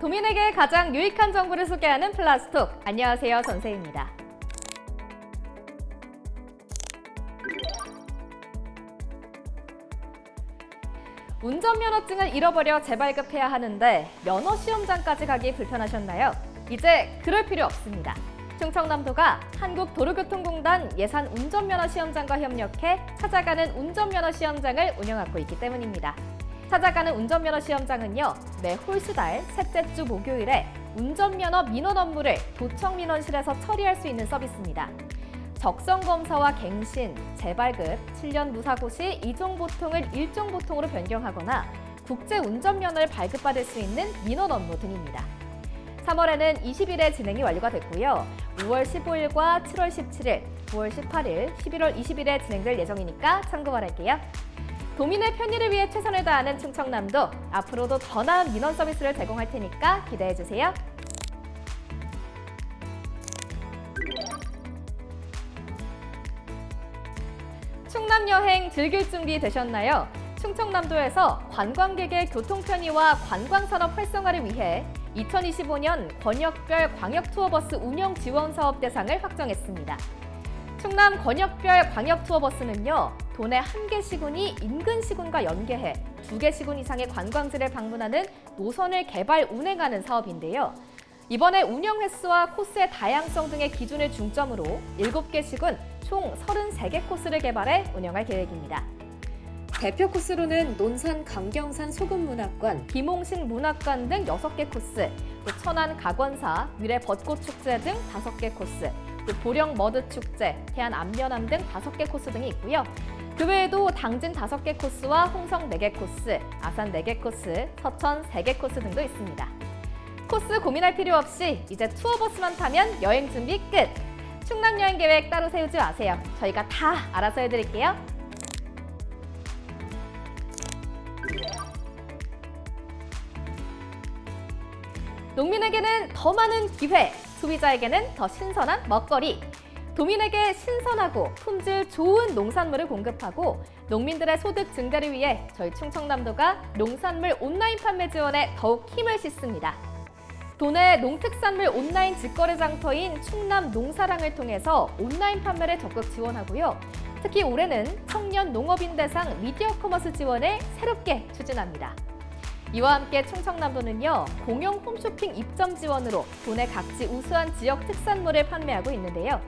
도민에게 가장 유익한 정보를 소개하는 플라스톡. 안녕하세요, 전세입니다. 운전면허증을 잃어버려 재발급해야 하는데 면허 시험장까지 가기 불편하셨나요? 이제 그럴 필요 없습니다. 충청남도가 한국도로교통공단 예산 운전면허 시험장과 협력해 찾아가는 운전면허 시험장을 운영하고 있기 때문입니다. 찾아가는 운전면허 시험장은요, 매 홀수달 셋째 주 목요일에 운전면허 민원 업무를 도청 민원실에서 처리할 수 있는 서비스입니다. 적성 검사와 갱신, 재발급, 7년 무사고 시 이종 보통을 일종 보통으로 변경하거나 국제 운전면허를 발급받을 수 있는 민원 업무 등입니다. 3월에는 20일에 진행이 완료가 됐고요. 5월 15일과 7월 17일, 9월 18일, 11월 20일에 진행될 예정이니까 참고 바랄게요. 도민의 편의를 위해 최선을 다하는 충청남도 앞으로도 더 나은 민원 서비스를 제공할 테니까 기대해 주세요. 충남 여행 즐길 준비 되셨나요? 충청남도에서 관광객의 교통 편의와 관광산업 활성화를 위해 2025년 권역별 광역 투어버스 운영 지원 사업 대상을 확정했습니다. 충남 권역별 광역 투어버스는요, 도내 한개 시군이 인근 시군과 연계해 두 개 시군 이상의 관광지를 방문하는 노선을 개발 운행하는 사업인데요. 이번에 운영 횟수와 코스의 다양성 등의 기준을 중점으로 7개 시군 총 33개 코스를 개발해 운영할 계획입니다. 대표 코스로는 논산 강경산 소금문학관, 비몽신 문학관 등 6개 코스, 또 천안 각원사, 미래 벚꽃 축제 등 5개 코스, 또 보령 머드 축제, 태안 안면함 등 5개 코스 등이 있고요. 그 외에도 당진 5개 코스와 홍성 4개 코스, 아산 4개 코스, 서천 3개 코스 등도 있습니다. 코스 고민할 필요 없이 이제 투어버스만 타면 여행 준비 끝! 충남 여행 계획 따로 세우지 마세요. 저희가 다 알아서 해드릴게요. 농민에게는 더 많은 기회, 소비자에게는 더 신선한 먹거리. 도민에게 신선하고 품질 좋은 농산물을 공급하고 농민들의 소득 증대를 위해 저희 충청남도가 농산물 온라인 판매 지원에 더욱 힘을 싣습니다. 도내 농특산물 온라인 직거래 장터인 충남 농사랑을 통해서 온라인 판매를 적극 지원하고요. 특히 올해는 청년 농업인 대상 미디어 커머스 지원을 새롭게 추진합니다. 이와 함께 충청남도는요 공영 홈쇼핑 입점 지원으로 도내 각지 우수한 지역 특산물을 판매하고 있는데요.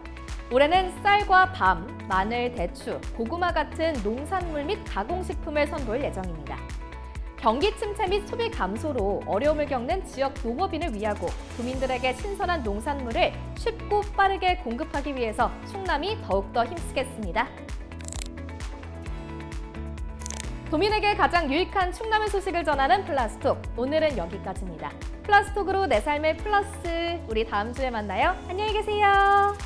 올해는 쌀과 밤, 마늘, 대추, 고구마 같은 농산물 및 가공식품을 선보일 예정입니다. 경기 침체 및 소비 감소로 어려움을 겪는 지역 농업인을 위하고 도민들에게 신선한 농산물을 쉽고 빠르게 공급하기 위해서 충남이 더욱더 힘쓰겠습니다. 도민에게 가장 유익한 충남의 소식을 전하는 플라스톡. 오늘은 여기까지입니다. 플라스톡으로 내 삶의 플러스. 우리 다음 주에 만나요. 안녕히 계세요.